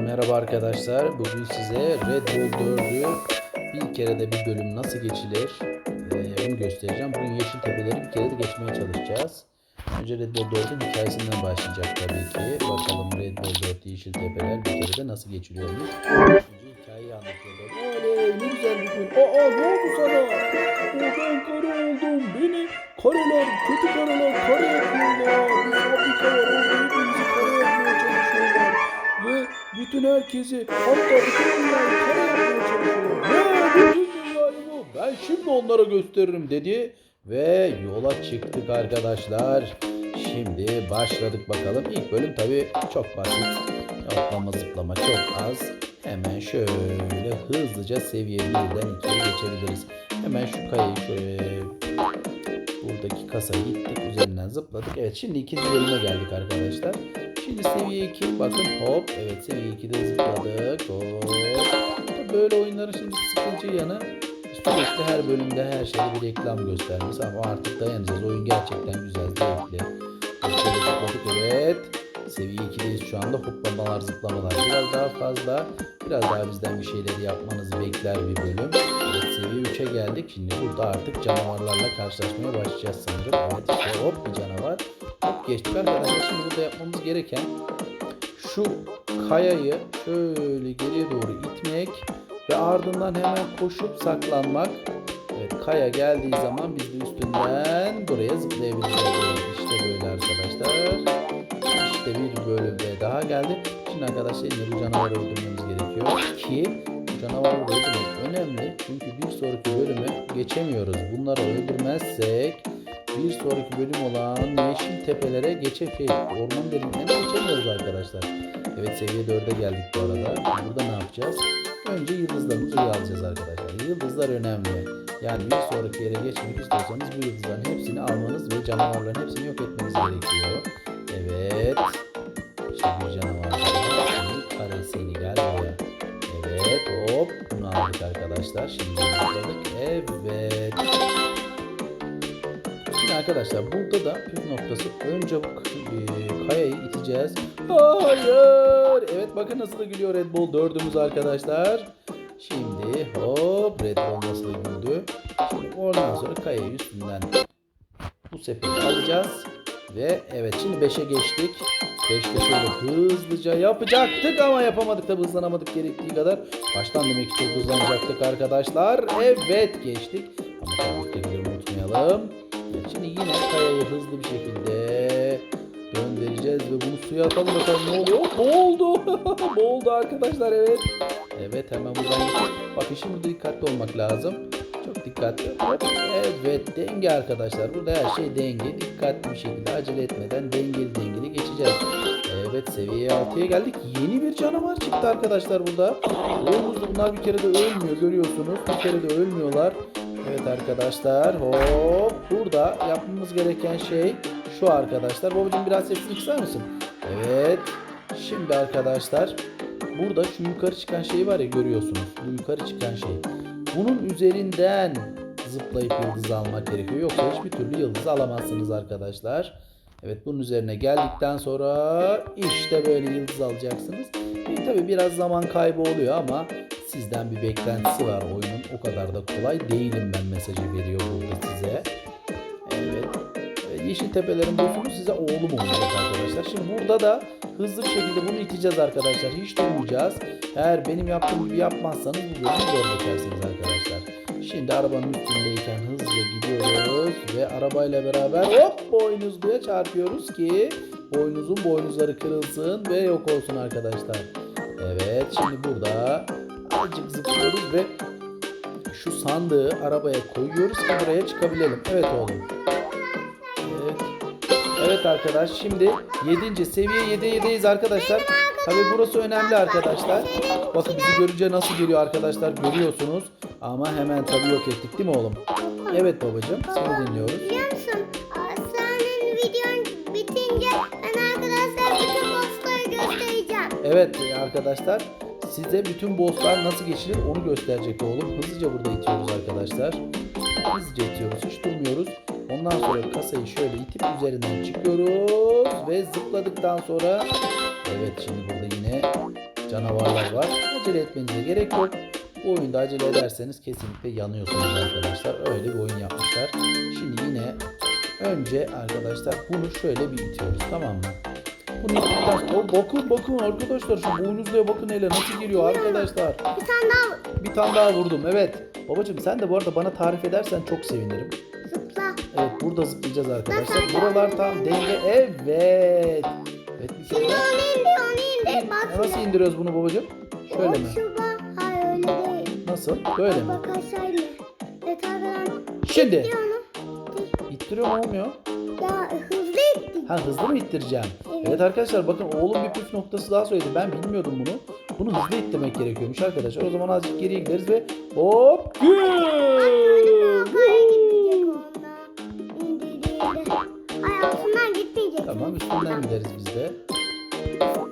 Merhaba arkadaşlar. Bugün size Red Bull 4'ü bir kerede bir bölüm nasıl geçilir ee, onu göstereceğim. Bugün Yeşil Tepeleri bir kere de geçmeye çalışacağız. Önce Red Bull 4'ün hikayesinden başlayacak tabii ki. Bakalım Red Bull 4 Yeşil Tepeler bir kerede nasıl geçiliyormuş. Önce hikayeyi anlatıyorlar. Oley ne güzel bir gün. Aa ne oldu sana? Ben kare oldum. Beni kareler, kötü kareler kare yapıyorlar. Bütün herkesi hatta bütün dünyayı kare yapmaya çalışıyorlar. Ne bütün dünyayı mı? Ben şimdi onlara gösteririm dedi. Ve yola çıktık arkadaşlar. Şimdi başladık bakalım. İlk bölüm tabi çok basit. Atlama zıplama çok az. Hemen şöyle hızlıca seviye 1'den 2'ye geçebiliriz. Hemen şu kayayı şöyle buradaki kasaya gittik. Üzerinden zıpladık. Evet şimdi ikinci bölüme geldik arkadaşlar. Şimdi seviye 2 bakın hop. Evet seviye 2'de zıpladık. Hop. Böyle oyunların şimdi sıkıcı yanı sürekli her bölümde her şeyde bir reklam göstermesi ama artık dayanacağız. Oyun gerçekten güzel, zevkli. Şöyle zıpladık evet. Seviye 2'deyiz şu anda. Hoplamalar, zıplamalar biraz daha fazla. Biraz daha bizden bir şeyleri yapmanızı bekler bir bölüm. Evet seviye 3'e geldik. Şimdi burada artık canavarlarla karşılaşmaya başlayacağız sanırım. Evet işte hop bir canavar. Geçtik arkadaşlar. Şimdi burada yapmamız gereken şu kayayı şöyle geriye doğru itmek ve ardından hemen koşup saklanmak. Evet kaya geldiği zaman biz de üstünden buraya zıplayabileceğiz. İşte böyle arkadaşlar. İşte bir bölümde daha geldi. Şimdi arkadaşlar yine bu canavarı öldürmemiz gerekiyor ki canavarı öldürmek önemli. Çünkü bir sonraki bölüme geçemiyoruz. Bunları öldürmezsek bir sonraki bölüm olan Yeşil Tepelere geçe şey, orman derinliklerine geçemiyoruz arkadaşlar. Evet seviye 4'e geldik bu arada. Burada ne yapacağız? Önce yıldızlarımızı alacağız arkadaşlar. Yıldızlar önemli. Yani bir sonraki yere geçmek istiyorsanız bu yıldızların hepsini almanız ve canavarların hepsini yok etmeniz gerekiyor. Evet. İşte bir canavar. Şimdi karesini gel buraya. Evet hop bunu aldık arkadaşlar. Şimdi zıpladık. Evet. Şimdi arkadaşlar burada da püf noktası önce e, kayayı iteceğiz. Hayır. Evet bakın nasıl da gülüyor Red Bull dördümüz arkadaşlar. Şimdi hop Red Bull nasıl güldü. Şimdi oradan sonra kayayı üstünden bu sepeti alacağız. Ve evet şimdi 5'e geçtik. 5'te şöyle hızlıca yapacaktık ama yapamadık tabi hızlanamadık gerektiği kadar. Baştan demek ki çok hızlanacaktık arkadaşlar. Evet geçtik. Ama tabii ki unutmayalım. Şimdi yine kayayı hızlı bir şekilde göndereceğiz ve bunu suya atalım bakalım ne oluyor. Oh, boğuldu. boğuldu arkadaşlar evet. Evet hemen buradan. Bakın şimdi dikkatli olmak lazım. Çok dikkatli. Evet denge arkadaşlar. Burada her şey denge. Dikkatli bir şekilde acele etmeden dengeli dengeli geçeceğiz. Evet seviye 6'ya geldik. Yeni bir canavar çıktı arkadaşlar burada. Oyunumuzda bunlar bir kere de ölmüyor görüyorsunuz. Bir kere de ölmüyorlar. Evet arkadaşlar hop burada yapmamız gereken şey şu arkadaşlar. Babacığım biraz sesini kısar mısın? Evet. Şimdi arkadaşlar burada şu yukarı çıkan şey var ya görüyorsunuz. Bu yukarı çıkan şey. Bunun üzerinden zıplayıp yıldız almak gerekiyor. Yoksa hiçbir türlü yıldız alamazsınız arkadaşlar. Evet bunun üzerine geldikten sonra işte böyle yıldız alacaksınız. E, tabii biraz zaman kaybı oluyor ama sizden bir beklentisi var oyunun. O kadar da kolay değilim ben mesajı veriyor burada size. Evet. E, Yeşil Tepelerin bozunu size oğlum olacak arkadaşlar. Şimdi burada da hızlı bir şekilde bunu iteceğiz arkadaşlar. Hiç durmayacağız. Eğer benim yaptığım gibi yapmazsanız bu bölümü zor geçersiniz arkadaşlar. Şimdi arabanın üstündeyken hızlıca gidiyoruz ve arabayla beraber hop boynuzluya çarpıyoruz ki boynuzun boynuzları kırılsın ve yok olsun arkadaşlar. Evet şimdi burada azıcık zıplıyoruz ve şu sandığı arabaya koyuyoruz ki buraya çıkabilelim. Evet oğlum. Evet. Evet arkadaş şimdi 7. seviye 7'deyiz arkadaşlar. Tabi burası önemli arkadaşlar. Bakın bizi görünce nasıl geliyor arkadaşlar görüyorsunuz. Ama hemen tabi yok ettik değil mi oğlum? Evet babacığım seni dinliyoruz. Biliyor musun? Senin videon bitince ben arkadaşlar bütün bossları göstereceğim. Evet arkadaşlar size bütün bosslar nasıl geçilir onu gösterecek oğlum. Hızlıca burada itiyoruz arkadaşlar. Hızlıca itiyoruz hiç durmuyoruz. Ondan sonra kasayı şöyle itip üzerinden çıkıyoruz ve zıpladıktan sonra evet şimdi burada yine canavarlar var. Acele etmenize gerek yok. Bu oyunda acele ederseniz kesinlikle yanıyorsunuz arkadaşlar. Öyle bir oyun yapmışlar. Şimdi yine önce arkadaşlar bunu şöyle bir itiyoruz tamam mı? İttikten o bakın bakın arkadaşlar şu boynuzluya bakın hele nasıl giriyor arkadaşlar. Bir tane daha Bir tane daha vurdum evet. Babacım sen de bu arada bana tarif edersen çok sevinirim. zıpla. Evet burada zıplayacağız arkadaşlar. Buralar tam denge. Evet. Evet bir kere Şimdi onu indir onu indir. Bak Nasıl indiriyoruz bunu babacım? Şöyle mi? Şurada. Hayır öyle değil. Nasıl? Böyle mi? Bak aşağıya. Şimdi. Mu olmuyor? Ya hızlı ittir. Ha hızlı mı ittireceğim? Evet. Arkadaşlar bakın oğlum bir püf noktası daha söyledi. Ben bilmiyordum bunu. Bunu hızlı ittirmek gerekiyormuş arkadaşlar. O zaman azıcık geriye gideriz ve hop gül. Kafaya gitmeyecek. Tamam üstünden gideriz biz de.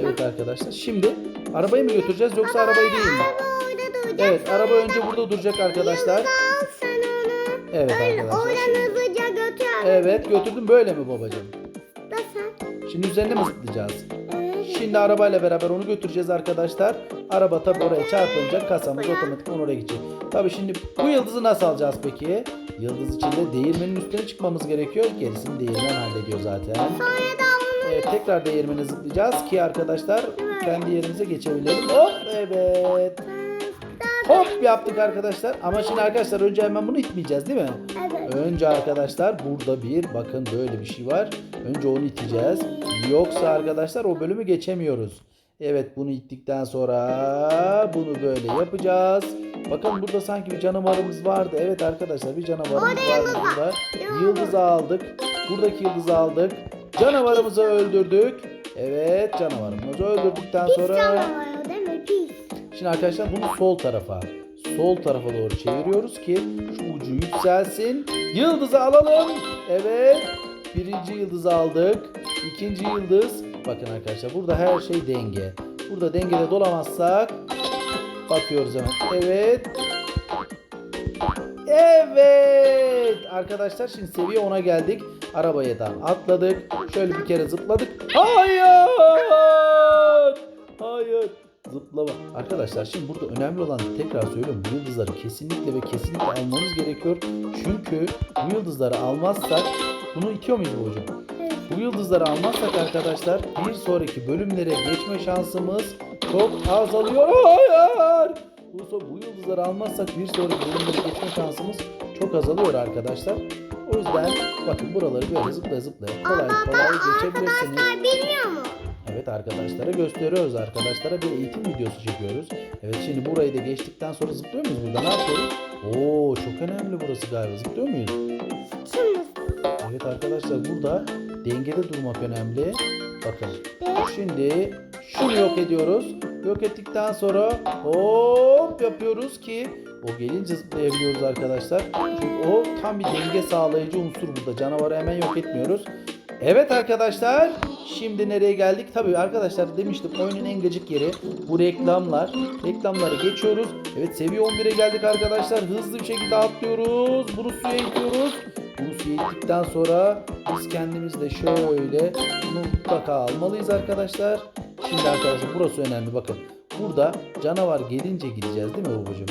Evet arkadaşlar. Şimdi arabayı mı götüreceğiz yoksa arabayı değil mi? Evet araba önce burada duracak arkadaşlar. Evet arkadaşlar. Evet götürdüm böyle mi babacığım? Şimdi üzerine mi zıplayacağız? Şimdi arabayla beraber onu götüreceğiz arkadaşlar. Araba tabi oraya çarpınca kasamız otomatik oraya gidecek. Tabi şimdi bu yıldızı nasıl alacağız peki? Yıldız için de değirmenin üstüne çıkmamız gerekiyor. Gerisini değirmen hallediyor zaten. Evet tekrar değirmene zıplayacağız ki arkadaşlar kendi yerimize geçebilelim. Hop evet. Hop yaptık arkadaşlar. Ama şimdi arkadaşlar önce hemen bunu itmeyeceğiz değil mi? Evet. Önce arkadaşlar burada bir bakın böyle bir şey var. Önce onu iteceğiz. Yoksa arkadaşlar o bölümü geçemiyoruz. Evet bunu ittikten sonra bunu böyle yapacağız. Bakın burada sanki bir canavarımız vardı. Evet arkadaşlar bir canavarımız vardı burada. Yıldız. Yıldızı aldık. Buradaki yıldızı aldık. Canavarımızı öldürdük. Evet canavarımızı öldürdükten sonra... Şimdi arkadaşlar bunu sol tarafa, sol tarafa doğru çeviriyoruz ki şu ucu yükselsin. Yıldızı alalım. Evet. Birinci yıldızı aldık. İkinci yıldız. Bakın arkadaşlar burada her şey denge. Burada dengede dolamazsak bakıyoruz hemen. Evet. Evet. Arkadaşlar şimdi seviye 10'a geldik. Arabaya da atladık. Şöyle bir kere zıpladık. Hayır. Hayır. Zıplama. Arkadaşlar şimdi burada önemli olan tekrar söylüyorum. Bu yıldızları kesinlikle ve kesinlikle almamız gerekiyor. Çünkü bu yıldızları almazsak bunu itiyor muyuz hocam? Evet. Bu yıldızları almazsak arkadaşlar bir sonraki bölümlere geçme şansımız çok azalıyor. Hayır! Bu, bu yıldızları almazsak bir sonraki bölümlere geçme şansımız çok azalıyor arkadaşlar. O yüzden bakın buraları böyle zıplaya zıplaya kolay kolay geçebilirsiniz. Arkadaşlar bilmiyor? Evet arkadaşlara gösteriyoruz. Arkadaşlara bir eğitim videosu çekiyoruz. Evet şimdi burayı da geçtikten sonra zıplıyor muyuz burada? Ne yapıyoruz? Oo çok önemli burası galiba. Zıplıyor muyuz? Evet arkadaşlar burada dengede durmak önemli. Bakın şimdi şunu yok ediyoruz. Yok ettikten sonra hop yapıyoruz ki o gelince zıplayabiliyoruz arkadaşlar. Çünkü o tam bir denge sağlayıcı unsur burada. Canavarı hemen yok etmiyoruz. Evet arkadaşlar şimdi nereye geldik? Tabii arkadaşlar demiştim oyunun en gıcık yeri bu reklamlar. Reklamları geçiyoruz. Evet seviye 11'e geldik arkadaşlar. Hızlı bir şekilde atlıyoruz. Bunu suya itiyoruz. Bunu suya ittikten sonra biz kendimiz de şöyle bunu mutlaka almalıyız arkadaşlar. Şimdi arkadaşlar burası önemli bakın. Burada canavar gelince gideceğiz değil mi babacığım?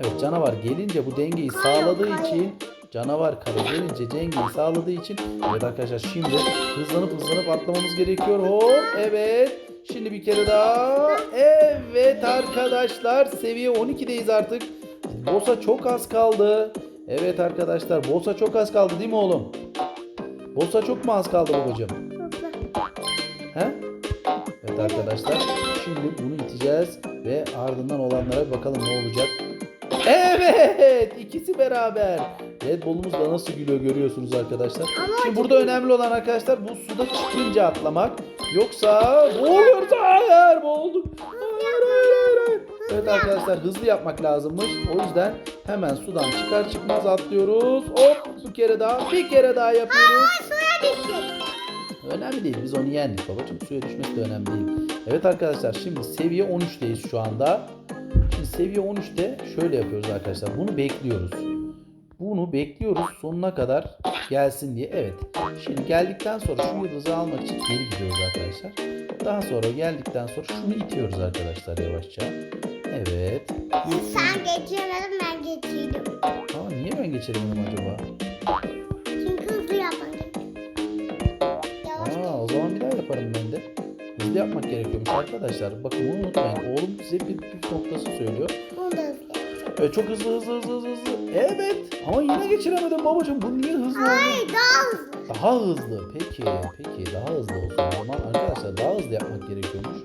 Evet canavar gelince bu dengeyi sağladığı için canavar kare gelince dengeyi sağladığı için evet arkadaşlar şimdi hızlanıp hızlanıp atlamamız gerekiyor. Hop evet. Şimdi bir kere daha. Evet arkadaşlar seviye 12'deyiz artık. Boss'a çok az kaldı. Evet arkadaşlar Boss'a çok az kaldı değil mi oğlum? Boss'a çok mu az kaldı babacığım? He? Evet arkadaşlar. Şimdi bunu iteceğiz ve ardından olanlara bakalım ne olacak. Evet, ikisi beraber. Red Bull'umuz da nasıl gülüyor görüyorsunuz arkadaşlar. Şimdi burada önemli olan arkadaşlar bu suda çıkınca atlamak. Yoksa boğuluruz. Hayır, boğulduk. Hayır, hayır, hayır. Evet arkadaşlar hızlı yapmak lazımmış. O yüzden hemen sudan çıkar çıkmaz atlıyoruz. Hop bir kere daha, bir kere daha yapıyoruz. suya. Önemli değil. Biz onu yendik babacığım. Suya düşmesi de önemli değil. Evet arkadaşlar şimdi seviye 13'teyiz şu anda. Şimdi seviye 13'te şöyle yapıyoruz arkadaşlar. Bunu bekliyoruz. Bunu bekliyoruz sonuna kadar gelsin diye. Evet. Şimdi geldikten sonra şu yıldızı almak için geri gidiyoruz arkadaşlar. Daha sonra geldikten sonra şunu itiyoruz arkadaşlar yavaşça. Evet. Sen geçirmedin ben geçirdim. Ama niye ben geçemedim acaba? Çünkü hızlı. Yavaş Aa, o zaman bir daha yaparım ben de. Hızlı yapmak gerekiyormuş arkadaşlar. Bakın bunu unutmayın. Oğlum size bir püf noktası söylüyor. Evet, çok hızlı hızlı hızlı hızlı hızlı. Evet. Ama yine geçiremedim babacığım. Bu niye hızlı oldu? Hayır daha hızlı. Daha hızlı. Peki. Peki. Daha hızlı olsun. O zaman arkadaşlar daha hızlı yapmak gerekiyormuş.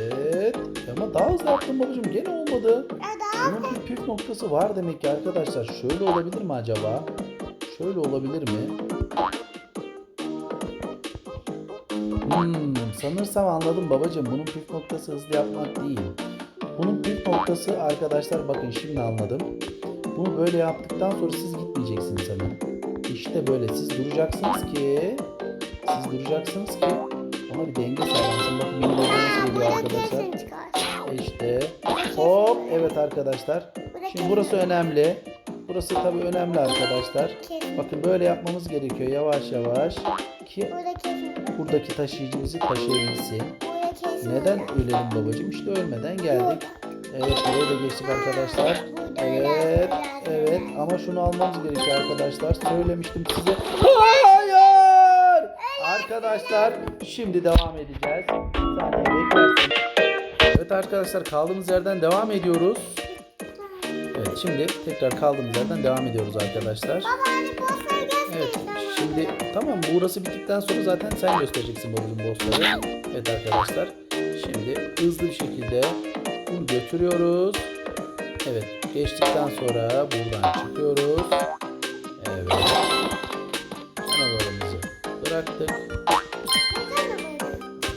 Evet. Ama daha hızlı yaptım babacığım. Gene olmadı. Bunun bir püf noktası var demek ki arkadaşlar. Şöyle olabilir mi acaba? Şöyle olabilir mi? Hmm, sanırsam anladım babacığım. Bunun püf noktası hızlı yapmak değil. Bunun püf noktası arkadaşlar bakın şimdi anladım. Bunu böyle yaptıktan sonra siz gitmeyeceksiniz hemen. İşte böyle siz duracaksınız ki siz duracaksınız ki ona bir denge sağlansın. Bakın benim nasıl geliyor arkadaşlar. İşte hop evet arkadaşlar. Şimdi burası önemli. Burası tabii önemli arkadaşlar. Bakın böyle yapmamız gerekiyor yavaş yavaş ki buradaki taşıyıcı bizi taşıyabilsin. Neden ölelim babacığım? İşte ölmeden geldik. Evet buraya da geçtik arkadaşlar. Evet, evet ama şunu almamız gerekiyor arkadaşlar. Söylemiştim size. Hayır! Arkadaşlar şimdi devam edeceğiz. Bir saniye beklersin. Evet arkadaşlar kaldığımız yerden devam ediyoruz. Evet şimdi tekrar kaldığımız yerden devam ediyoruz arkadaşlar. Baba hani. Evet şimdi tamam burası bittikten sonra zaten sen göstereceksin babacığım bossları. Evet arkadaşlar şimdi hızlı bir şekilde bunu götürüyoruz. Evet geçtikten sonra buradan çıkıyoruz. Evet. Canavarımızı bıraktık.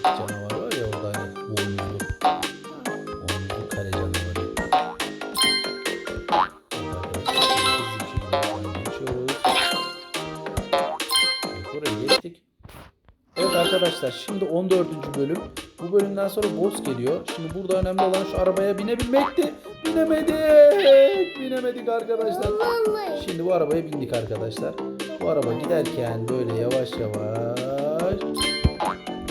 Canavar var ya orada hani boynuzlu. Boynuzlu kare canavarı. Evet arkadaşlar şimdi hızlı bir şekilde buradan geçiyoruz. Evet, buraya geçtik. Evet arkadaşlar şimdi 14. bölüm. Bu bölümden sonra boss geliyor. Şimdi burada önemli olan şu arabaya binebilmekti. Binemedik. Binemedik arkadaşlar. Vallahi. Şimdi bu arabaya bindik arkadaşlar. Bu araba giderken böyle yavaş yavaş.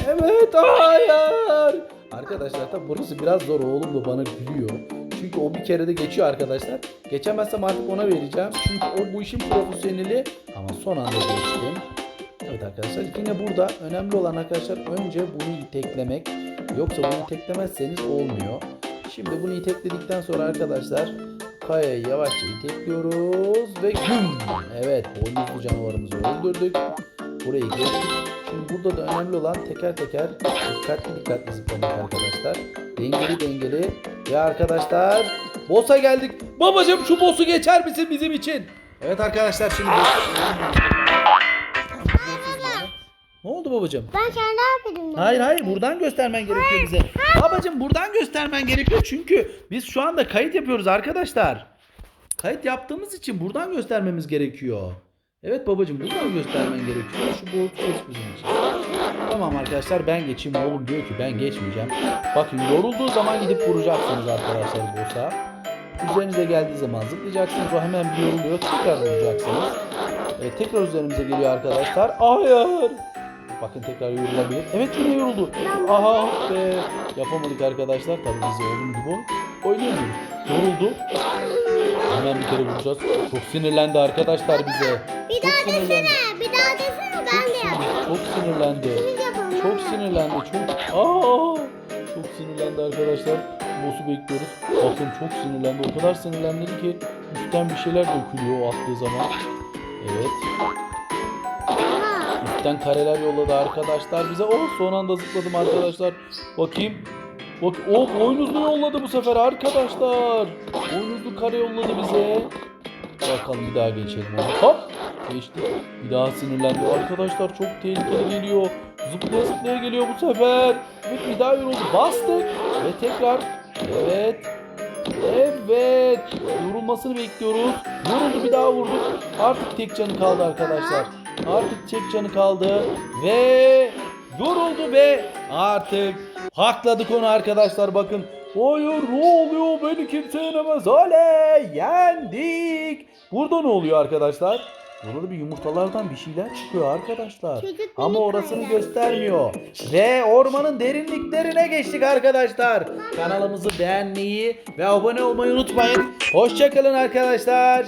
Evet hayır. Arkadaşlar tabi burası biraz zor oğlum da bana gülüyor. Çünkü o bir kere de geçiyor arkadaşlar. Geçemezsem artık ona vereceğim. Çünkü o bu işin profesyoneli. Ama son anda geçtim. Evet arkadaşlar yine burada önemli olan arkadaşlar önce bunu iteklemek. Yoksa bunu iteklemezseniz olmuyor. Şimdi bunu itekledikten sonra arkadaşlar kayayı yavaşça itekliyoruz ve güm. Evet boynuzlu canavarımızı öldürdük. Burayı geçtik. Şimdi burada da önemli olan teker teker dikkatli dikkatli zıplamak arkadaşlar. Dengeli dengeli ve arkadaşlar boss'a geldik. Babacım şu boss'u geçer misin bizim için? Evet arkadaşlar şimdi ne oldu babacım? Ben kendi yapıyordum. Hayır hayır buradan göstermen gerekiyor bize. Babacım buradan göstermen gerekiyor çünkü biz şu anda kayıt yapıyoruz arkadaşlar. Kayıt yaptığımız için buradan göstermemiz gerekiyor. Evet babacım buradan göstermen gerekiyor. Şu boğut geç bizim için. Tamam arkadaşlar ben geçeyim oğlum diyor ki ben geçmeyeceğim. Bakın yorulduğu zaman gidip vuracaksınız arkadaşlar boss'a. Üzerinize geldiği zaman zıplayacaksınız. O hemen bir yoruluyor. Tekrar vuracaksınız. E, tekrar üzerimize geliyor arkadaşlar. Hayır. Bakın tekrar yorulabilir. Evet yine yoruldu. Aha be. Yapamadık arkadaşlar. Tabii biz oğlum gibi oynayamıyoruz. Yoruldu. Hemen bir kere vuracağız. Çok sinirlendi arkadaşlar bize. Bir Çok daha sinirlendi. desene. Bir daha desene ben de yapayım. Çok sinirlendi. Çok sinirlendi. Çok. Aa! Çok sinirlendi arkadaşlar. Boss'u bekliyoruz. Bakın çok sinirlendi. O kadar sinirlendi ki üstten bir şeyler dökülüyor o attığı zaman. Evet. Aha. Üstten kareler yolladı arkadaşlar bize. Oh son anda zıpladım arkadaşlar. Bakayım. Bak o boynuzlu yolladı bu sefer arkadaşlar. Boynuzlu kare yolladı bize. Bakalım bir daha geçelim onu. Hop. Geçti. Bir daha sinirlendi. Arkadaşlar çok tehlikeli geliyor. Zıplaya zıplaya geliyor bu sefer. Evet bir daha yoruldu. Bastık. Ve tekrar. Evet. Evet. Yorulmasını bekliyoruz. Yoruldu bir daha vurduk. Artık tek canı kaldı arkadaşlar. Artık tek canı kaldı. Ve yoruldu ve artık hakladık onu arkadaşlar bakın. Hayır ne oluyor beni kimse yenemez. Oley yendik. Burada ne oluyor arkadaşlar? Burada bir yumurtalardan bir şeyler çıkıyor arkadaşlar. Çocuk Ama orasını paylaş. göstermiyor. Ve ormanın derinliklerine geçtik arkadaşlar. Kanalımızı beğenmeyi ve abone olmayı unutmayın. Hoşçakalın arkadaşlar.